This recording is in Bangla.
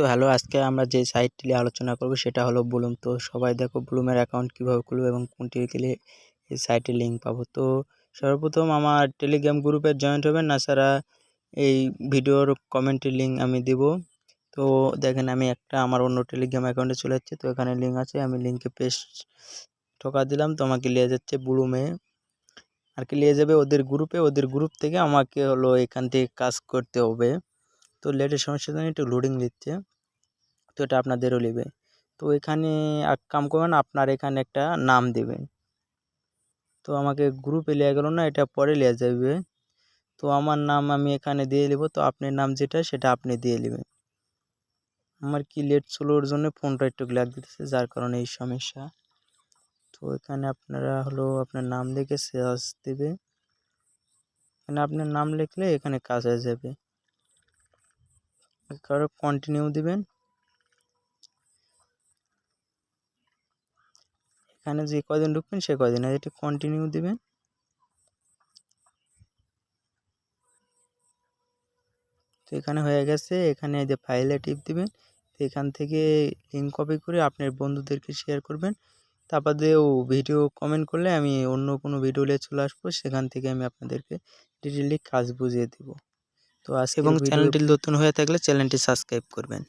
তো হ্যালো আজকে আমরা যে সাইটটি নিয়ে আলোচনা করব সেটা হলো ব্লুম তো সবাই দেখো ব্লুমের অ্যাকাউন্ট কীভাবে খুলবে এবং কোনটি গেলে এই সাইটের লিঙ্ক পাবো। তো সর্বপ্রথম আমার টেলিগ্রাম গ্রুপে জয়েন্ট হবেন, না ছাড়া এই ভিডিওর কমেন্টের লিঙ্ক আমি দিব। তো দেখেন আমি একটা আমার অন্য টেলিগ্রাম অ্যাকাউন্টে চলে যাচ্ছে, তো এখানে লিঙ্ক আছে, আমি লিঙ্কে পেস্ট ঠোকা দিলাম, তো আমাকে নিয়ে যাচ্ছে ব্লুমে আর কি নিয়ে যাবে ওদের গ্রুপে ওদের গ্রুপ থেকে আমাকে হলো এখান থেকে কাজ করতে হবে। তো লেটের সমস্যার জন্য একটু লোডিং দিচ্ছে তো এটা আপনাদেরও নেবে। তো এখানে এক কাম করবেন, আপনার এখানে একটা নাম দেবেন। তো আমাকে গ্রুপে লিয়ে গেল না, এটা পরে লিয়ে যাবে তো আমার নাম আমি এখানে দিয়ে নেব তো আপনার নাম যেটা, সেটা আপনি দিয়ে নেবেন। আমার কি লেট স্লোর জন্য, ফোনটা একটু গ্ল্যাক দিতেছে, যার কারণে এই সমস্যা। তো এখানে আপনারা হলো আপনার নাম লিখে সার্চ দেবে। এখানে আপনার নাম লিখলে এখানে কাজ হয়ে যাবে। কারও কন্টিনিউ দিবেন। এখানে যে কদিন ঢুকবেন, সে কদিন আর এটি কন্টিনিউ দিবেন। তো এখানে হয়ে গেছে, এখানে যে ফাইলে টিপ দিবেন। তো এখান থেকে লিঙ্ক কপি করে আপনার বন্ধুদেরকে শেয়ার করবেন। তারপর দিয়েও ভিডিও কমেন্ট করলে আমি অন্য কোনো ভিডিও নিয়ে চলে আসব। সেখান থেকে আমি আপনাদেরকে ডিটেলি কাজ বুঝিয়ে দেবো। তো আজকে এবং চ্যানেলটি নতুন হয়ে থাকলে চ্যানেলটি সাবস্ক্রাইব করবেন।